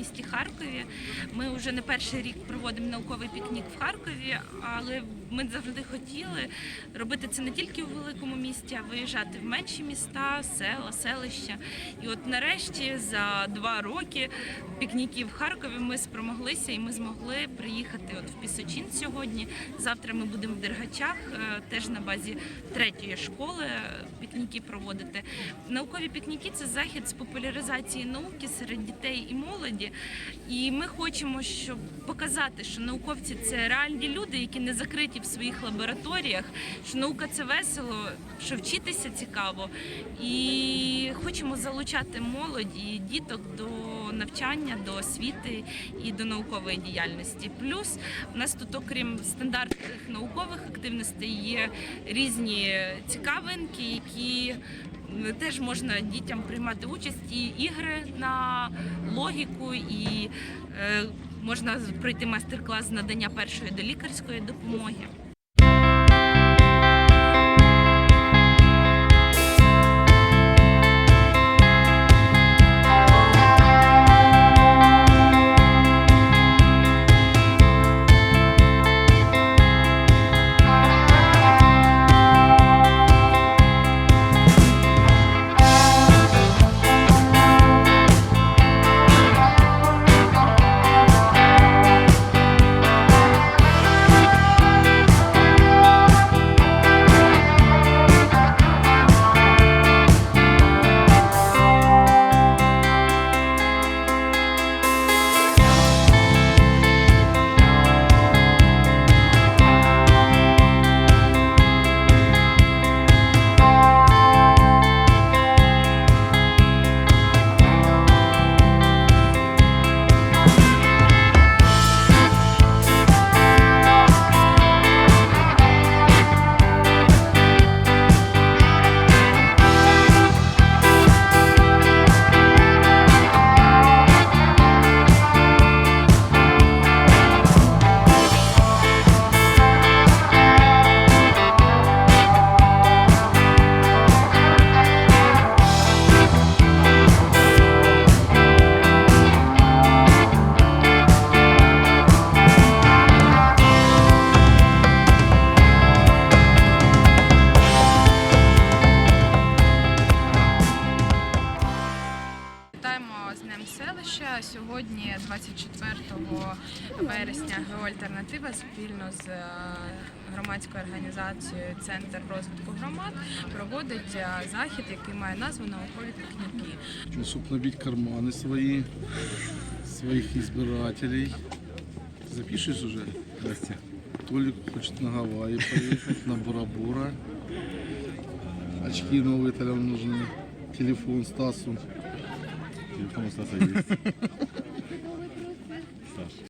місті Харкові. Ми вже не перший рік проводимо науковий пікнік в Харкові, але ми завжди хотіли робити це не тільки у великому місті, а виїжджати в менші міста, села, селища. І от нарешті за два роки пікніків в Харкові ми спромоглися і ми змогли приїхати от в Пісочин сьогодні. Завтра ми будемо в Дергачах, е, теж на базі третьої школи пікніки проводити. Наукові пікніки це захід з популяризації науки серед дітей і молоді. І ми хочемо, щоб показати, що науковці це реальні люди, які не закриті в своїх лабораторіях, що наука це весело, що вчитися цікаво. І хочемо залучати молодь і діток до навчання, до освіти і до наукової діяльності. Плюс у нас тут, окрім стандартних наукових активностей, є різні цікавинки, які теж можна дітям приймати участь і ігри на логіку, і е, можна пройти майстер-клас з надання першої до лікарської допомоги. Вітаємо з Днем селища. Сьогодні, 24 вересня, ГО Альтернатива спільно з е, громадською організацією Центр розвитку громад проводить е, захід, який має назву Наукові пікніки. Ну, Чтобы набить карманы свои, своих избирателей. Ты запишешь уже? Здрасте. Толик хочет на Гавайи поехать, на Бура-Бура. Очки новые тогда нужны. Телефон Стасу. Телефон у Стаса есть.